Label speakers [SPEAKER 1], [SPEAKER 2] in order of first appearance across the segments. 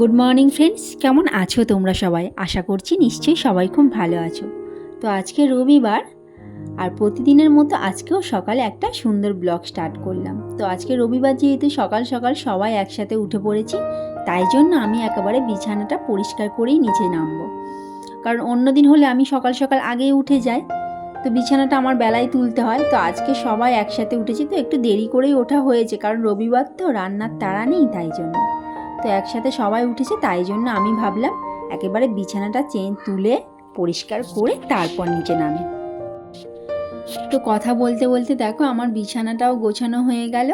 [SPEAKER 1] Good morning friends কেমন আছো তোমরা সবাই? আশা করছি নিশ্চয়ই সবাই খুব ভালো আছো। তো আজকে রবিবার, আর প্রতিদিনের মতো আজকেও সকালে একটা সুন্দর ব্লগ স্টার্ট করলাম। তো আজকে রবিবার যেহেতু সকাল সকাল সবাই একসাথে উঠে পড়েছি, তাই জন্য আমি একেবারে বিছানাটা পরিষ্কার করেই নিচে নামবো। কারণ অন্য দিন হলে আমি সকাল সকাল আগেই উঠে যাই, তো বিছানাটা আমার বেলায় তুলতে হয়। তো আজকে সবাই একসাথে উঠেছি, তো একটু দেরি করেই ওঠা হয়েছে, কারণ রবিবার তো রান্নার তাড়া নেই, তাই জন্য। তো একসাথে সবাই উঠেছে, তাই জন্য আমি ভাবলাম একেবারে বিছানাটা চেন তুলে পরিষ্কার করে তারপর নিচে নামে। তো কথা বলতে বলতে দেখো আমার বিছানাটাও গোছানো হয়ে গেল।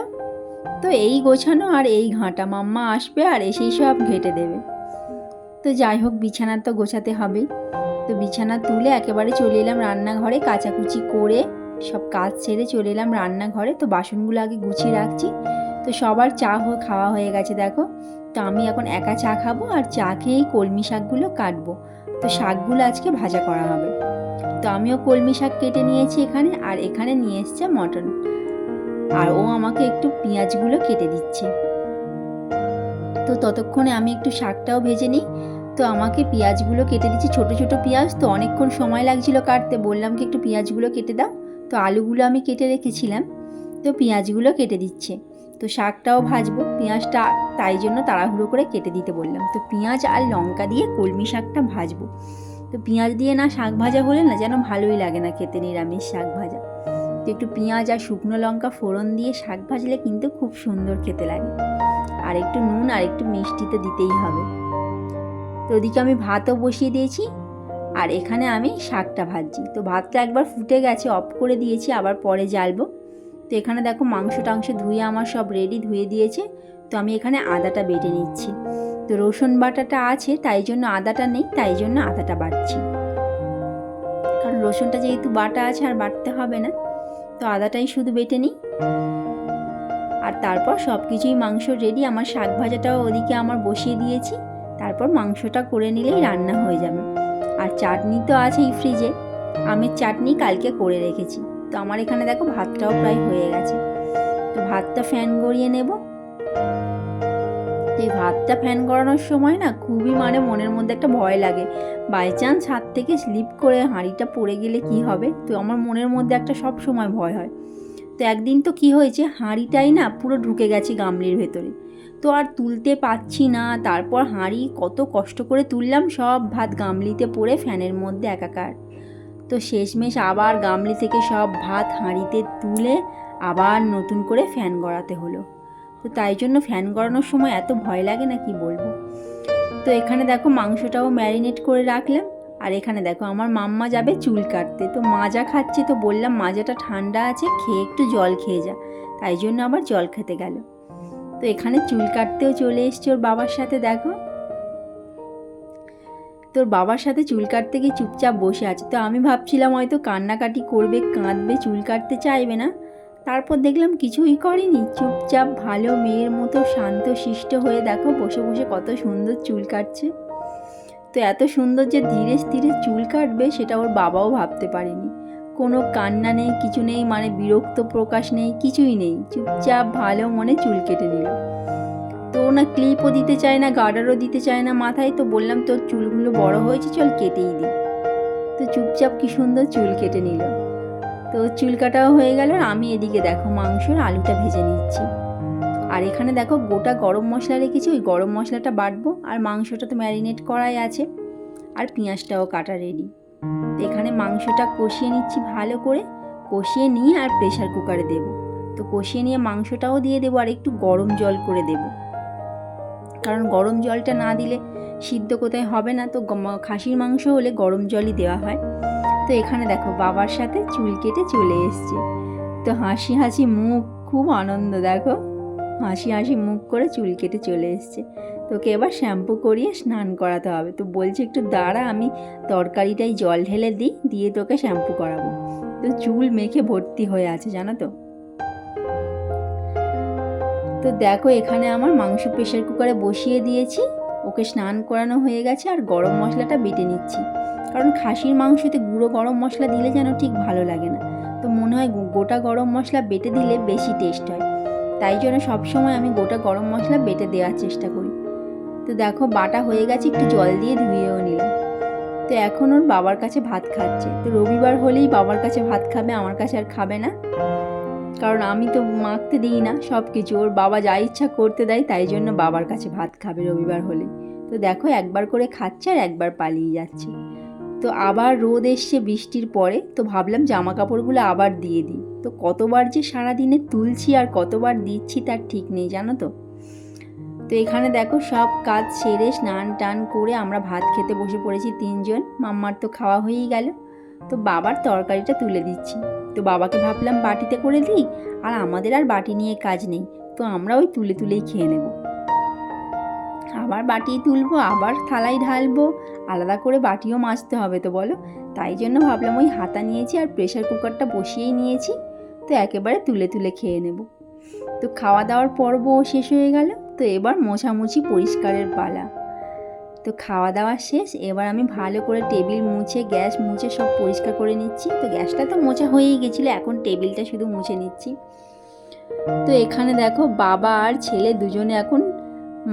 [SPEAKER 1] তো এই গোছানো আর এই ঘাঁটা মাম্মা আসবে আর এসেই সব ঘেটে দেবে। তো যাই হোক, বিছানা তো গোছাতে হবেই। তো বিছানা তুলে একেবারে চলে এলাম রান্নাঘরে, কাচাকুচি করে সব কাজ ছেড়ে চলে এলাম রান্নাঘরে। তো বাসনগুলো আগে গুছিয়ে রাখছি। তো সবার চা হয়ে খাওয়া হয়ে গেছে, দেখো। তো আমি এখন একা চা খাব আর চা খেয়েই কলমি শাকগুলো কাটবো। তো শাকগুলো আজকে ভাজা করা হবে। তো আমিও কলমি শাক কেটে নিয়েছি এখানে আর এখানে নিয়ে এসছে মটন। আর ও আমাকে একটু পেঁয়াজগুলো কেটে দিচ্ছে। তো ততক্ষণে আমি একটু শাকটাও ভেজে নিই। তো আমাকে পেঁয়াজগুলো কেটে দিচ্ছি ছোট ছোট পেঁয়াজ। তো অনেকক্ষণ সময় লাগছিল কাটতে। বললাম কি একটু পেঁয়াজগুলো কেটে দাও। তো আলুগুলো আমি কেটে রেখেছিলাম। তো পেঁয়াজগুলো কেটে দিচ্ছে। তো শাকটাও ভাজবো, পেঁয়াজটা তাই জন্য তাড়াহুড়ো করে কেটে দিতে বললাম। তো পেঁয়াজ আর লঙ্কা দিয়ে কলমি শাকটা ভাজবো। তো পেঁয়াজ দিয়ে না শাক ভাজা হলে না যেন ভালোই লাগে না খেতে, নিরামিষ শাক ভাজা। তো একটু পেঁয়াজ আর শুকনো লঙ্কা ফোড়ন দিয়ে শাক ভাজলে কিন্তু খুব সুন্দর খেতে লাগে। আর একটু নুন আর একটু মিষ্টি তো দিতেই হবে। তো ওদিকে আমি ভাতও বসিয়ে দিয়েছি আর এখানে আমি শাকটা ভাজছি। তো ভাতটা একবার ফুটে গেছে, অফ করে দিয়েছি, আবার পরে জ্বালবো। তো এখানে দেখো মাংস টাংস ধুয়ে আমার সব রেডি ধুয়ে দিয়েছে। তো আমি এখানে আদাটা বেটে নিচ্ছি। তো রসুন বাটাটা আছে, তাই জন্য আদাটা নেই, তাই জন্য আদাটা বাটছি। কারণ রসুনটা যেহেতু বাটা আছে, আর বাটতে হবে না। তো আদাটাই শুধু বেটে নিই। আর তারপর সব কিছুই মাংস রেডি আমার শাক ভাজাটাও ওদিকে আমার বসিয়ে দিয়েছি। তারপর মাংসটা করে নিলেই রান্না হয়ে যাবে। আর চাটনি তো আছেই ফ্রিজে আমের চাটনি কালকে করে রেখেছি। তো আমার এখানে দেখো ভাতটাও প্রায় হয়ে গেছে। তো ভাতটা ফ্যান গড়িয়ে নেব। এই ভাতটা ফ্যান করানোর সময় না খুবই মানে মনের মধ্যে একটা ভয় লাগে। বাই চান্স হাত থেকে স্লিপ করে হাঁড়িটা পড়ে গেলে কি হবে? তো আমার মনের মধ্যে একটা সব সময় ভয় হয়। তো একদিন তো কি হয়েছে, হাঁড়িটাই না পুরো ঢুকে গেছে গামলির ভেতরে। তো আর তুলতে পাচ্ছি না, তারপর হাঁড়ি কত কষ্ট করে তুললাম, সব ভাত গামলিতে পড়ে ফ্যানের মধ্যে একাকার। তো শেষমেশ আবার গামলি থেকে সব ভাত হাঁড়িতে তুলে আবার নতুন করে ফ্যান গড়াতে হলো। তো তাই জন্য ফ্যান গড়ানোর সময় এত ভয় লাগে না কি বলব? তো এখানে দেখো মাংসটাও ম্যারিনেট করে রাখলাম। আর এখানে দেখো আমার মাম্মা যাবে চুল কাটতে। তো মাজা খাচ্ছে তো বললাম মাজাটা ঠান্ডা আছে, খেয়ে একটু জল খেয়ে যা। তাই জন্য আবার জল খেতে গেল। তো এখানে চুল কাটতেও চলে এসছে ওর বাবার সাথে দেখো। তোর বাবার সাথে চুল কাটতে গিয়ে চুপচাপ বসে আছে। তো আমি ভাবছিলাম হয়তো কান্নাকাটি করবে, কাঁদবে, চুল কাটতে চাইবে না। তারপর দেখলাম কিছুই করেনি। চুপচাপ ভালো মেয়ের মতো শান্ত, শিষ্ট হয়ে দেখো বসে বসে কত সুন্দর চুল কাটছে। তো এত সুন্দর যে ধীরে স্থিরে চুল কাটবে, সেটা ওর বাবাও ভাবতে পারেনি। কোনো কান্না নেই, কিছু নেই মানে বিরক্ত প্রকাশ নেই, কিছুই নেই। চুপচাপ ভালো মনে চুল কেটে নিল। তো না ক্লিপও দিতে চায় না গার্ডারও দিতে চায় না, মাথায় তো বললাম তোর চুলগুলো বড় হয়েছে, চল কেটেই দিই। তো চুপচাপ কি সুন্দর চুল কেটে নিল। তো চুল কাটাও হয়ে গেল, আর আমি এদিকে দেখো মাংসর আলুটা ভেজে নিচ্ছি। আর এখানে দেখো গোটা গরম মশলা রেখেছি, ওই গরম মশলাটা বাটবো, আর মাংসটা তো ম্যারিনেট করাই আছে, আর পেঁয়াজটাও কাটা রেডি তো এখানে মাংসটা কষিয়ে নিচ্ছি ভালো করে, কষিয়ে নিয়ে আর প্রেশার কুকারে দেব। তো কষিয়ে নিয়ে মাংসটাও দিয়ে দেবো, আর একটু গরম জল করে দেবো। কারণ গরম জলটা না দিলে সিদ্ধ কোথায় হবে না? তো খাসির মাংস হলে গরম জলই দেওয়া হয়। তো এখানে দেখো বাবার সাথে চুল কেটে চলে এসছে। তো হাসি হাসি মুখ, খুব আনন্দ দেখো। হাসি হাসি মুখ করে চুল কেটে চলে এসছে। তোকে এবার শ্যাম্পু করিয়ে স্নান করাতে হবে। তো বলছে একটু দাঁড়া, আমি তরকারিটাই জল ঢেলে দিই, দিয়ে তোকে শ্যাম্পু করাবো। তো চুল মেখে ভর্তি হয়ে আছে, জানো তো? তো দেখো, এখানে আমার মাংস প্রেশার কুকারে বসিয়ে দিয়েছি। ওকে স্নান করানো হয়ে গেছে আর গরম মশলাটা বেটে নিচ্ছি। কারণ খাসির মাংসতে গুঁড়ো গরম মশলা দিলে যেন ঠিক ভালো লাগে না। তো মনে হয় গোটা গরম মশলা বেটে দিলে বেশি টেস্ট হয়। তাই জন্য সবসময় আমি গোটা গরম মশলা বেটে দেওয়ার চেষ্টা করি। তো দেখো, বাটা হয়ে গেছে, একটু জল দিয়ে ধুয়েও নিলাম। তো এখন ওর বাবার কাছে ভাত খাচ্ছে। তো রবিবার হলেই বাবার কাছে ভাত খাবে, আমার কাছে আর খাবে না। কারণ আমি তো মাখতে দিই না সব কিছু ওর বাবা যা ইচ্ছা করতে দেয়, তাই জন্য বাবার কাছে ভাত খাবে রবিবার হলে। তো দেখো, একবার করে খাচ্ছে আর একবার পালিয়ে যাচ্ছে। তো আবার রোদ এসছে বৃষ্টির পরে, তো ভাবলাম জামা কাপড়গুলো আবার দিয়ে দিই। তো কতবার যে সারাদিনে তুলছি আর কতবার দিচ্ছি তার ঠিক নেই, জানো তো? তো এখানে দেখো, সব কাজ সেরে স্নান টান করে আমরা ভাত খেতে বসে পড়েছি তিনজন। মাম্মার তো খাওয়া হয়েই গেল। তো বাবার তরকারিটা তুলে দিচ্ছি। তো বাবাকে ভাবলাম বাটিতে করে দিই, আর আমাদের আর বাটি নিয়ে কাজ নেই, তো আমরা ওই তুলে তুলেই খেয়ে নেব। আবার বাটি তুলবো, আবার থালায় ঢালবো, আলাদা করে বাটিও মাজতে হবে তো বলো। তাই জন্য ভাবলাম ওই হাতা নিয়েছি আর প্রেশার কুকারটা বসিয়েই নিয়েছি, তো একেবারে তুলে তুলে খেয়ে নেব। তো খাওয়া দাওয়ার পর্বও শেষ হয়ে গেল, তো এবার মোছামুছি পরিষ্কারের পালা। তো খাওয়া দাওয়া শেষ। এবার আমি ভালো করে টেবিল মুছে, গ্যাস মুছে সব পরিষ্কার করে নিচ্ছি। তো গ্যাসটা তো মোছা হয়েই গেছিল, এখন টেবিলটা শুধু মুছে নিচ্ছি। তো এখানে দেখো বাবা আর ছেলে দুজনে এখন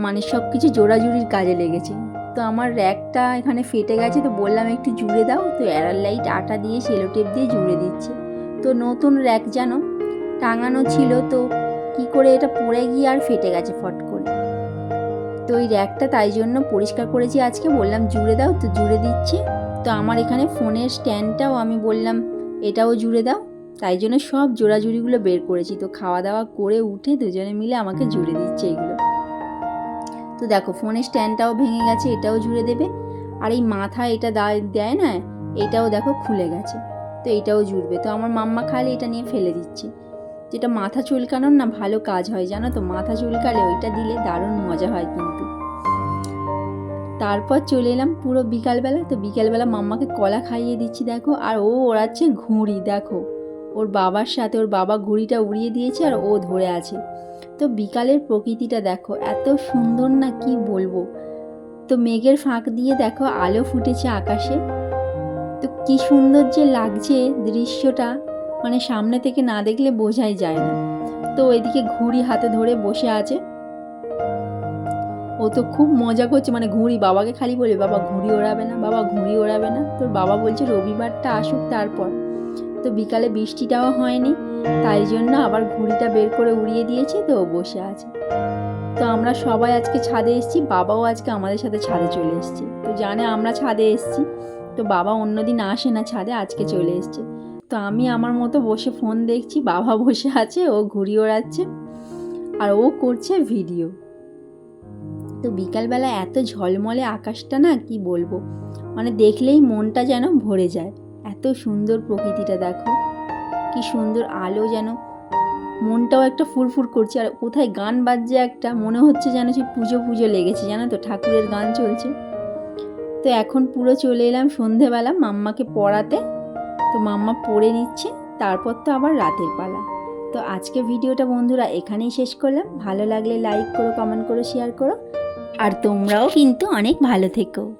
[SPEAKER 1] মানে সব কিছু জোড়াজুড়ির কাজে লেগেছে। তো আমার র্যাকটা এখানে ফেটে গেছে, তো বললাম একটু জুড়ে দাও। তো এরার লাইট, আটা দিয়ে সেলো টেপ দিয়ে জুড়ে দিচ্ছে। তো নতুন র্যাক যেন টাঙানো ছিল, তো কি করে এটা পড়ে গিয়ে আর ফেটে গেছে ফট করে। তো ওই র্যাকটা তাই জন্য পরিষ্কার করেছি আজকে। বললাম, জুড়ে দাও তো, জুড়ে দিচ্ছে। তো আমার এখানে ফোনের স্ট্যান্ডটাও আমি বললাম, এটাও জুড়ে দাও। তাই জন্য সব জোড়াজুড়িগুলো বের করেছি। তো খাওয়া দাওয়া করে উঠে দুজনে মিলে আমাকে জুড়ে দিচ্ছে এগুলো। তো দেখো, ফোনের স্ট্যান্ডটাও ভেঙে গেছে, এটাও জুড়ে দেবে। আর এই মাথা এটা দেয় না, এটাও দেখো খুলে গেছে। তো এটাও জুড়বে। তো আমার মাম্মা খালি এটা নিয়ে ফেলে দিচ্ছে। যেটা মাথা চুলকানোর না ভালো কাজ হয়, জানো তো? মাথা চুলকালে ওইটা দিলে দারুণ মজা হয় কিন্তু। তারপর চলে এলাম পুরো বিকালবেলা। তো বিকালবেলা মাম্মাকে কলা খাইয়ে দিচ্ছি, দেখো। আর ও ওড়াচ্ছে ঘুড়ি, দেখো। ওর বাবার সাথে ওর বাবা ঘুড়িটা উড়িয়ে দিয়েছে আর ও ধরে আছে। তো বিকালের প্রকৃতিটা দেখো, এত সুন্দর না কি বলব? তো মেঘের ফাঁক দিয়ে দেখো আলো ফুটেছে আকাশে। তো কি সুন্দর যে লাগছে দৃশ্যটা। মানে সামনে থেকে না দেখলে বোঝাই যায় না। তো এদিকে ঘুড়ি হাতে ধরে বসে আছে। ও তো খুব মজা করছে মানে ঘুড়ি বাবাকে খালি বলে, বাবা, ঘুড়ি ওড়াবে না, বাবা, ঘুড়ি ওড়াবে না। তোর বাবা বলছে, রবিবারটা আসুক তারপর। তো বিকালে বৃষ্টিটাও হয়নি, তাই জন্য আবার ঘুড়িটা বের করে উড়িয়ে দিয়েছি, তো বসে আছে। তো আমরা সবাই আজকে ছাদে এসেছি, বাবাও আজকে আমাদের সাথে ছাদে চলে এসেছে। তো জানে আমরা ছাদে এসেছি, তো বাবা অন্যদিন আসে না ছাদে, আজকে চলে এসেছে। তো আমি আমার মতো বসে ফোন দেখছি, বাবা বসে আছে, ও ঘুড়ি ওড়াচ্ছে, আর ও করছে ভিডিও। তো বিকালবেলা এত ঝলমলে আকাশটা না, কি বলব? মানে দেখলেই মনটা যেন ভরে যায়। এত সুন্দর প্রকৃতিটা দেখো। কি সুন্দর আলো যেন। মনটাও একটা ফুরফুর করছে, আর কোথায় গান বাজছে একটা, মনে হচ্ছে যেন সেই পুজো পুজো লেগেছে, জানো তো, ঠাকুরের গান চলছে। তো এখন পুরো চলে এলাম সন্ধেবেলা মাম্মাকে পড়াতে। তো মাম্মা পড়ে নিচ্ছে, তারপর তো আবার রাতের পালা। তো আজকে ভিডিওটা বন্ধুরা এখানেই শেষ করলাম। ভালো লাগলে লাইক করো কমেন্ট করো শেয়ার করো। আর তোমরাও কিন্তু অনেক ভালো থেকো।